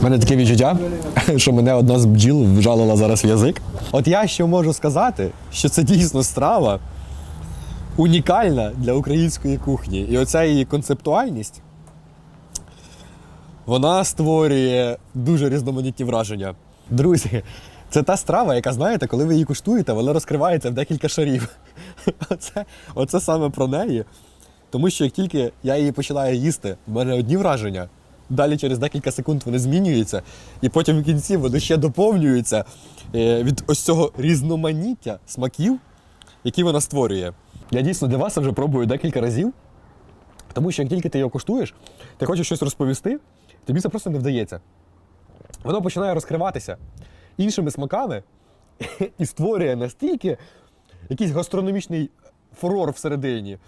У мене таке відчуття, що мене одна з бджіл вжалила зараз в язик. От я що можу сказати, що це дійсно страва унікальна для української кухні. І оця її концептуальність вона створює дуже різноманітні враження. Друзі, це та страва, яка, знаєте, коли ви її куштуєте, вона розкривається в декілька шарів. Оце, оце саме про неї. Тому що як тільки я її починаю їсти, в мене одні враження. Далі через декілька секунд вони змінюються, і потім в кінці вони ще доповнюються е, від ось цього різноманіття смаків, які вона створює. Я дійсно для вас вже пробую декілька разів, тому що як тільки ти його куштуєш, ти хочеш щось розповісти, тобі це просто не вдається. Воно починає розкриватися іншими смаками і створює настільки якийсь гастрономічний фурор всередині.